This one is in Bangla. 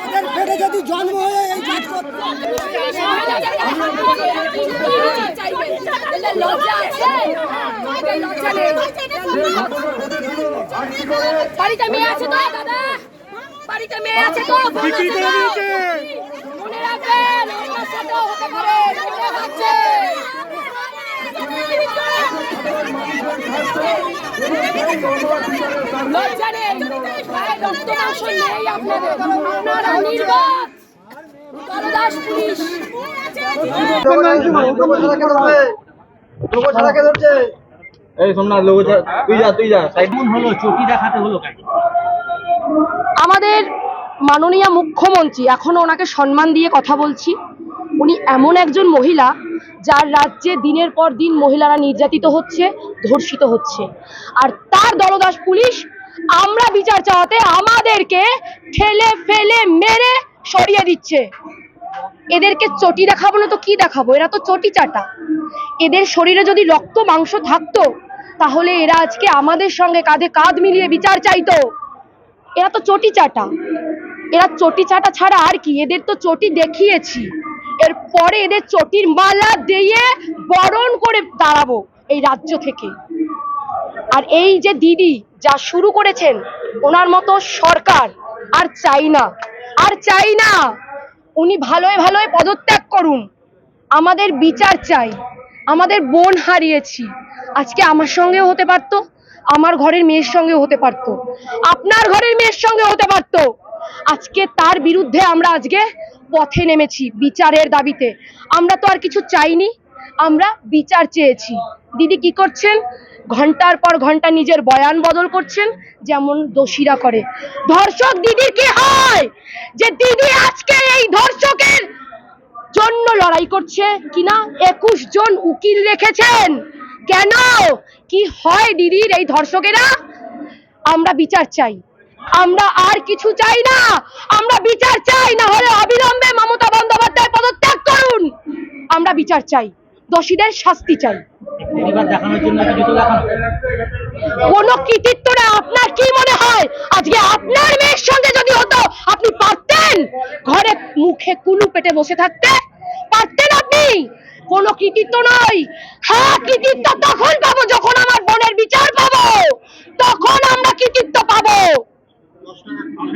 ওদের পেটে যদি জন্ম হয়ে এই কাজ করতো লজ্জা আছে লজ্জা নেই বাড়িতে মেয়ে আছে তো দাদা? বাড়িতে মেয়ে আছে তো বোন আছে তো? মনে রাখবেন হতে পারে হচ্ছে। লজ্জা নেই রক্ত মাংস নেই আপনাদের। আপনারা নির্বাক দলদাস পুলিশ। এই সোমনাথ লোক তুই যা তুই যা সাইড। হলো চটি দেখাতে হলো কেন আমাদের মাননীয় মুখ্যমন্ত্রী এখনও ওনাকে সম্মান দিয়ে কথা বলছি। উনি এমন একজন মহিলা যার রাজ্যে দিনের পর দিন মহিলারা নির্যাতিত হচ্ছে, ধর্ষিত হচ্ছে। আর তার দলদাস পুলিশ, আমরা বিচার চাওয়াতে আমাদেরকে ঠেলে ফেলে মেরে সরিয়ে দিচ্ছে। এদেরকে চটি দেখাবো না তো কি দেখাবো? এরা তো চটি চাটা। এদের শরীরে যদি রক্ত, মাংস থাকতো, তাহলে এরা আজকে আমাদের সঙ্গে কাঁধে কাঁধ মিলিয়ে বিচার চাইতো। এরা তো চটি চাটা। এরা চটি চাটা ছাড়া আর কি? এদের তো চটি দেখিয়েছি। এরপরে এদের চটির মালা দিয়ে বরণ করে দাঁড়াবো এই রাজ্য থেকে। আর এই যে দিদি যা শুরু করেছেন, ওনার মতো সরকার আর চাই না। আর চাই না, উনি ভালোই ভালোই পদত্যাগ করুন। আমাদের বিচার চাই, আমাদের বোন হারিয়েছি। আজকে আমার সঙ্গেও হতে পারতো, আমার ঘরের মেয়ের সঙ্গেও হতে পারতো, আপনার ঘরের মেয়ের সঙ্গে হতে পারতো। আজকে তার বিরুদ্ধে আমরা আজকে পথে নেমেছি বিচারের দাবিতে। আমরা তো আর কিছু চাইনি, আমরা বিচার চেয়েছি। দিদি কি করছেন? ঘণ্টার পর ঘণ্টা নিজের বয়ান বদল করছেন, যেমন দোষীরা করে। ধর্ষক দিদির কি হয়? যে দিদি আজকে এই ধর্ষকের জন্য লড়াই করছে কিনা একুশ জন উকিল রেখেছেন। কেন? কি হয় দিদির এই ধর্ষকেরা? আমরা বিচার চাই। আমরা আর কিছু চাই না। আমরা বিচার চাই না হলে অবিলম্বে মমতা বন্দ্যোপাধ্যায় পদত্যাগ করুন। আমরা বিচার চাই দোষীদের শাস্তি চাই। কোনো কৃতিত্ব না আপনার কি মনে হয়? আজকে আপনার মেয়ের সঙ্গে যদি হতো আপনি পারতেন? ঘরে মুখে কুলু পেটে বসে থাকতে পারতেন আপনি? কোনো কৃতিত্ব নয়। হ্যাঁ কৃতিত্ব তখন পাবো যখন আমার বোনের বিচার পাবো। তখন আমরা কৃতিত্ব